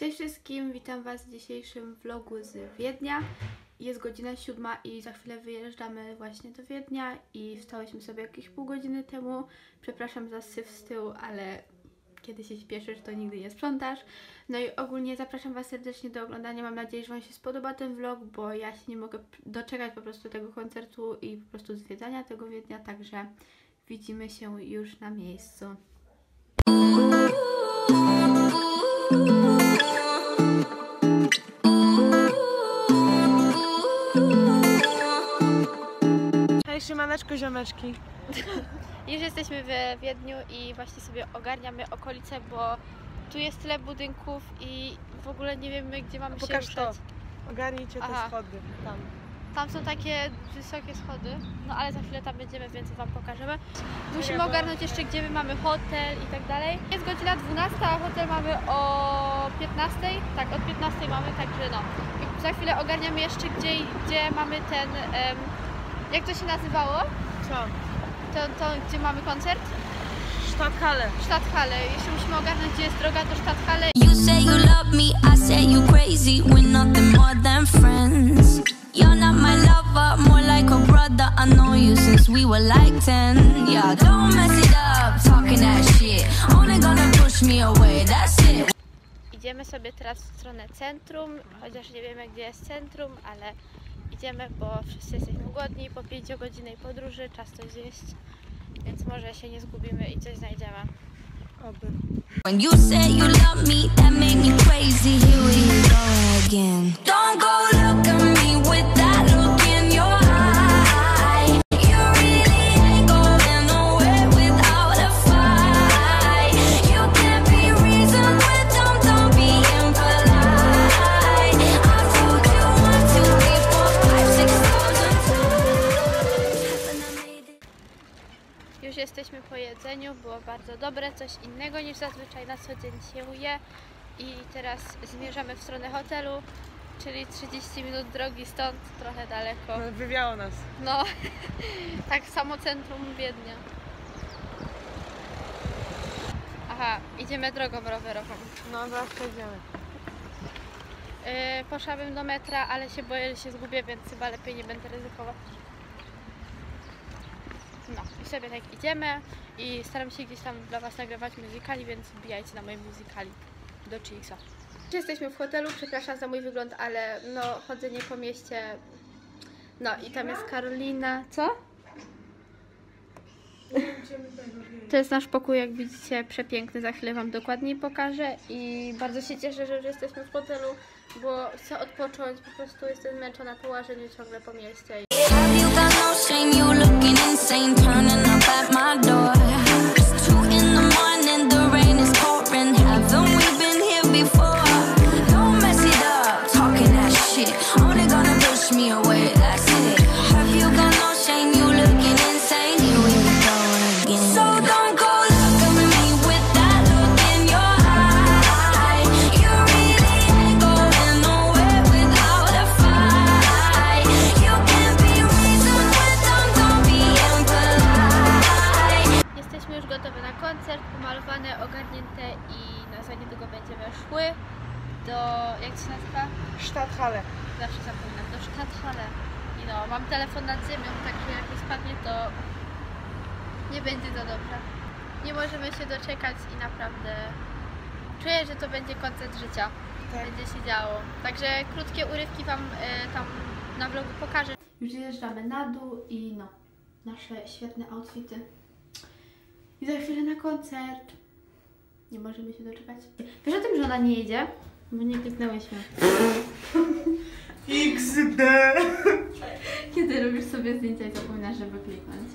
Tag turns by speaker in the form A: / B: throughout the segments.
A: Cześć wszystkim, witam Was w dzisiejszym vlogu z Wiednia. Jest godzina siódma i za chwilę wyjeżdżamy właśnie do Wiednia i wstałyśmy sobie jakieś pół godziny temu. Przepraszam za syf z tyłu, ale kiedy się śpieszysz, to nigdy nie sprzątasz. No i ogólnie zapraszam Was serdecznie do oglądania. Mam nadzieję, że Wam się spodoba ten vlog, bo ja się nie mogę doczekać po prostu tego koncertu i po prostu zwiedzania tego Wiednia, także widzimy się już na miejscu. Siemaneczko, ziomeczki. Już jesteśmy w Wiedniu i właśnie sobie ogarniamy okolice, bo tu jest tyle budynków i w ogóle nie wiemy, gdzie mamy się się
B: ruszać. to. Ogarnijcie Aha. te schody tam.
A: Tam są takie wysokie schody, no ale za chwilę tam będziemy, więc Wam pokażemy. No Musimy ogarnąć jeszcze, gdzie my mamy hotel i tak dalej. Jest godzina 12, a hotel mamy o 15. Tak, od 15 mamy, także no. I za chwilę ogarniamy jeszcze, gdzie, gdzie mamy ten... Um, jak to się nazywało? Co? To, to gdzie mamy koncert? Stadthalle. Stadthalle. Jeszcze musimy ogarnąć, gdzie jest droga do Stadthalle. You say you love me, I say you crazy. We're nothing more than friends. You're not my lover, more like a brother. I know you since we were like 10. Yeah, don't mess it up, talking that shit. Only gonna push me away, that's it. Idziemy sobie teraz w stronę centrum, chociaż nie wiemy gdzie jest centrum, ale idziemy, bo wszyscy jesteśmy głodni po 5 godzinnej podróży, czas to zjeść, więc może się nie zgubimy i coś znajdziemy. Oby. When you say you love me, that made me crazy, here we go again. Don't go looking jesteśmy po jedzeniu, było bardzo dobre, coś innego niż zazwyczaj na co dzień się je i teraz zmierzamy w stronę hotelu, czyli 30 minut drogi stąd, trochę daleko. No,
B: wywiało nas.
A: No, tak samo centrum Wiednia. Aha, idziemy drogą rowerową.
B: No, zaraz przejdziemy.
A: Yy, poszłabym do metra, ale się boję, że się zgubię, więc chyba lepiej nie będę ryzykować. No i sobie tak idziemy i staram się gdzieś tam dla Was nagrywać muzykali, więc wbijajcie na moje muzykali do Chixa. Jesteśmy w hotelu, przepraszam za mój wygląd, ale no chodzenie po mieście, no i tam jest Karolina, co? To jest nasz pokój, jak widzicie, przepiękny, za chwilę Wam dokładniej pokażę i bardzo się cieszę, że, już jesteśmy w hotelu, bo chcę odpocząć, po prostu jestem zmęczona po łażeniu ciągle po mieście. szły do, jak się nazywa? Stadthalle. Zawsze zapominam, do Stadthalle. I no, mam telefon nad ziemią, także jak mi spadnie, to nie będzie to dobrze. Nie możemy się doczekać i naprawdę czuję, że to będzie koncert życia. Tak. Będzie się działo. Także krótkie urywki Wam y, tam na vlogu pokażę. Już zjeżdżamy na dół i no, nasze świetne outfity. I za chwilę na koncert. Nie możemy się doczekać. Wiesz o tym, że ona nie jedzie? Bo nie kliknęłyśmy.
B: XD!
A: Kiedy robisz sobie zdjęcia i zapominasz, żeby kliknąć?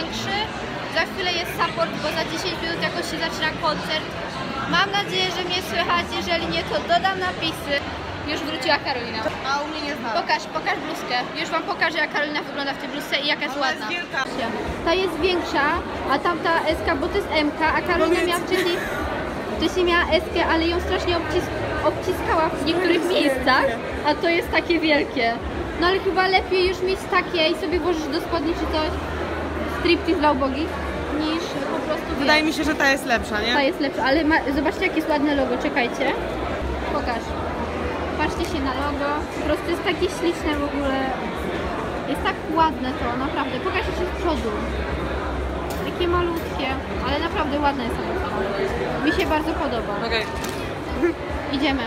A: większy. Za chwilę jest support, bo za 10 minut jakoś się zaczyna koncert. Mam nadzieję, że mnie słychać, jeżeli nie to dodam napisy. Już wróciła Karolina. A u mnie nie znam. Pokaż, pokaż bluzkę. Już wam pokażę jak Karolina wygląda w tej bluzce i jaka jest ładna. Jest wielka. Ta jest większa, a tamta SK, bo to jest MK, a Karolina miała wcześniej, wcześniej miała SK, ale ją strasznie obcis obciskała w niektórych miejscach, a to jest takie wielkie. No ale chyba lepiej już mieć takie i sobie włożysz do spodni czy coś striptease dla ubogich niż po prostu...
B: Wydaje mi się, że ta jest lepsza, nie?
A: Ta jest lepsza, ale ma... zobaczcie jakie jest ładne logo, czekajcie. Pokaż. Patrzcie się na logo, po prostu jest takie śliczne w ogóle. Jest tak ładne to, naprawdę. Pokaż się z przodu. Takie malutkie, ale naprawdę ładne jest. Mi się bardzo podoba. Okay. Idziemy.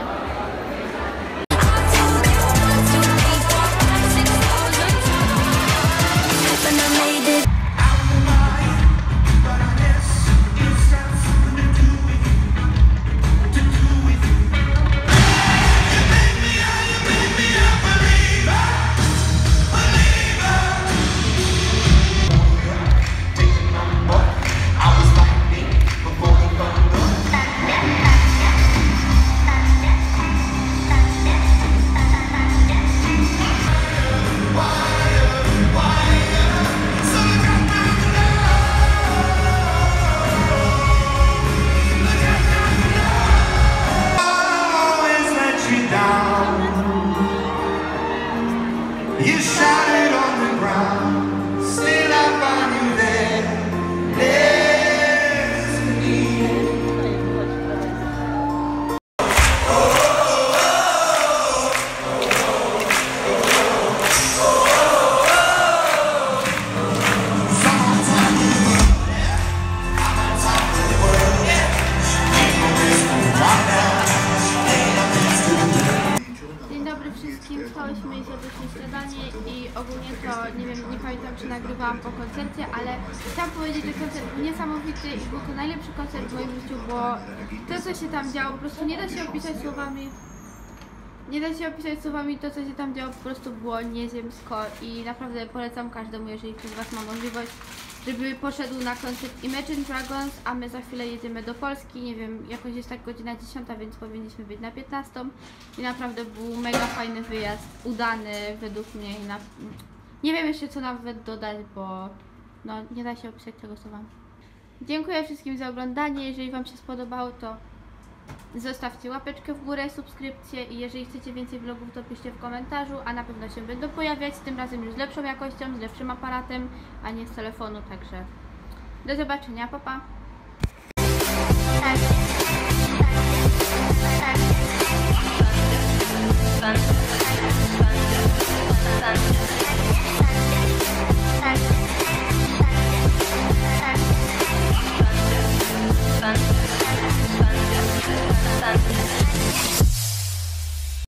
A: my zjadłyśmy śniadanie i ogólnie to, nie wiem, nie pamiętam czy nagrywałam po koncercie, ale chciałam powiedzieć, że koncert był niesamowity i był to najlepszy koncert w moim życiu, bo to co się tam działo, po prostu nie da się opisać słowami. Nie da się opisać słowami to, co się tam działo, po prostu było nieziemsko i naprawdę polecam każdemu, jeżeli ktoś z Was ma możliwość żeby poszedł na koncert Imagine Dragons, a my za chwilę jedziemy do Polski, nie wiem, jakoś jest tak godzina 10, więc powinniśmy być na 15 i naprawdę był mega fajny wyjazd, udany według mnie i na... nie wiem jeszcze co nawet dodać, bo no nie da się opisać tego słowa. Dziękuję wszystkim za oglądanie, jeżeli Wam się spodobało to Zostawcie łapeczkę w górę, subskrypcję i jeżeli chcecie więcej vlogów, to piszcie w komentarzu, a na pewno się będą pojawiać, tym razem już z lepszą jakością, z lepszym aparatem, a nie z telefonu, także do zobaczenia, pa Pa.